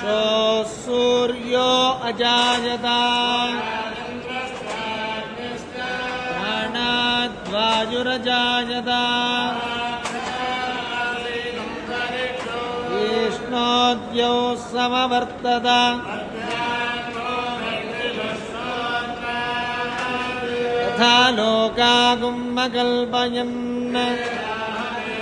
Show सूर्यो अजायता। प्राणाद्वायुरजायता। विष्णोद्यौ समवर्तत तथा लोकागुम्मकल्पयन्